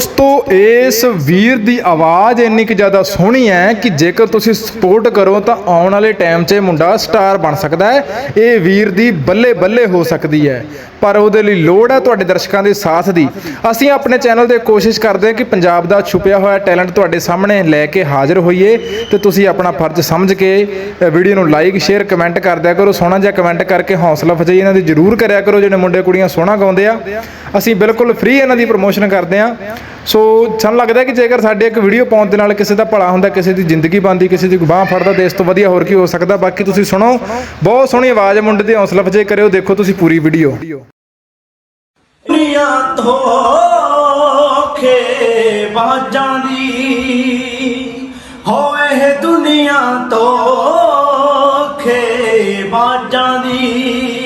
ਦੋਸਤੋ, ਇਸ ਵੀਰ ਦੀ ਆਵਾਜ਼ ਇੰਨੀ ਕਿ ਜ਼ਿਆਦਾ ਸੋਹਣੀ ਹੈ ਕਿ ਜੇਕਰ ਤੁਸੀਂ ਸਪੋਰਟ ਕਰੋ ਤਾਂ ਆਉਣ ਵਾਲੇ ਟਾਈਮ 'ਚ ਇਹ ਮੁੰਡਾ ਸਟਾਰ ਬਣ ਸਕਦਾ ਹੈ। ਇਹ ਵੀਰ ਦੀ ਬੱਲੇ ਬੱਲੇ ਹੋ ਸਕਦੀ ਹੈ। ਪਰ ਉਹਦੇ ਲਈ ਲੋੜ ਹੈ ਤੁਹਾਡੇ ਦਰਸ਼ਕਾਂ ਦੇ ਸਾਥ ਦੀ। ਅਸੀਂ ਆਪਣੇ ਚੈਨਲ ਤੇ ਕੋਸ਼ਿਸ਼ ਕਰਦੇ ਹਾਂ ਕਿ ਪੰਜਾਬ ਦਾ ਛੁਪਿਆ ਹੋਇਆ ਟੈਲੈਂਟ ਤੁਹਾਡੇ ਸਾਹਮਣੇ ਲੈ ਕੇ ਹਾਜ਼ਰ ਹੋਈਏ ਤੇ ਤੁਸੀਂ ਆਪਣਾ ਫਰਜ਼ ਸਮਝ ਕੇ ਵੀਡੀਓ ਨੂੰ ਲਾਈਕ, ਸ਼ੇਅਰ, ਕਮੈਂਟ ਕਰਦਿਆ ਕਰੋ, ਸੋਹਣਾ ਜਿਹਾ ਕਮੈਂਟ ਕਰਕੇ ਹੌਸਲਾ ਅਫਜ਼ਾਈ ਇਹਨਾਂ ਦੀ ਜ਼ਰੂਰ ਕਰਿਆ ਕਰੋ, ਜਿਹੜੇ ਮੁੰਡੇ ਕੁੜੀਆਂ ਸੋਹਣਾ ਗਾਉਂਦੇ ਆ। ਅਸੀਂ ਬਿਲਕੁਲ ਫ੍ਰੀ ਇਹਨਾਂ ਦੀ ਪ੍ਰੋਮੋਸ਼ਨ ਕਰਦੇ ਆ ਸੋ ਸਾਨੂੰ ਲੱਗਦਾ ਕਿ ਜੇਕਰ ਸਾਡੇ ਇੱਕ ਵੀਡੀਓ ਪਾਉਣ ਦੇ ਨਾਲ ਕਿਸੇ ਦਾ ਭਲਾ ਹੁੰਦਾ, ਕਿਸੇ ਦੀ ਜ਼ਿੰਦਗੀ ਬਣਦੀ, ਕਿਸੇ ਦੀ ਬਾਹ ਫੜਦਾ, ਤੇ ਇਸ ਤੋਂ ਵਧੀਆ ਹੋਰ ਕੀ ਹੋ ਸਕਦਾ। ਬਾਕੀ ਤੁਸੀਂ ਸੁਣੋ। ਬਹੁਤ ਸੋਹਣੀ ਆਵਾਜ਼ ਹੈ ਮੁੰਡੇ ਦੀ, ਹੌਸਲਾ ਅਫਜ਼ਾਈ ਕਰਿਓ, ਦੇਖੋ ਤੁਸੀਂ ਪੂਰੀ ਵੀਡੀਓ। ਦੁਨੀਆ ਧੋਖੇ ਬਾਜਾਂ ਦੀ ਹੋਏ ਦੁਨੀਆ ਧੋਖੇ ਬਾਜਾਂ ਦੀ।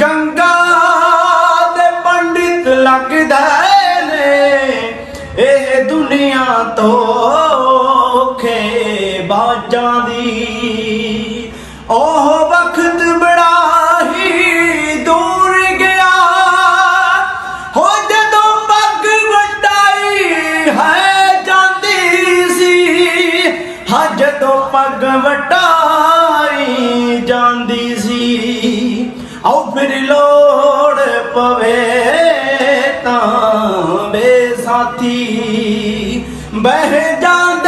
ਗੰਗਾ ਦੇ ਪੰਡਿਤ ਲੱਗਦਾ ਨੇ, ਇਹ ਦੁਨੀਆ ਤੋਂ ਖੇ ਬਾਜਾਂ ਦੀ। ਉਹ ਵਕਤ ਬੜਾ ਹੀ ਦੂਰ ਗਿਆ ਹੋ ਜਦੋਂ ਪੱਗ ਵਟਾਈ ਹੈ ਜਾਂਦੀ ਸੀ ਹੱਜ ਤੋਂ ਪੱਗ ਵਟਾਈ ਜਾਂਦੀ ਸੀ ਫਿਰ ਲੋੜ ਪਵੇ ਤਾਂ ਬੇਸਾਥੀ ਬਹਿ ਜਾਂਦੇ ਵਾਂਗ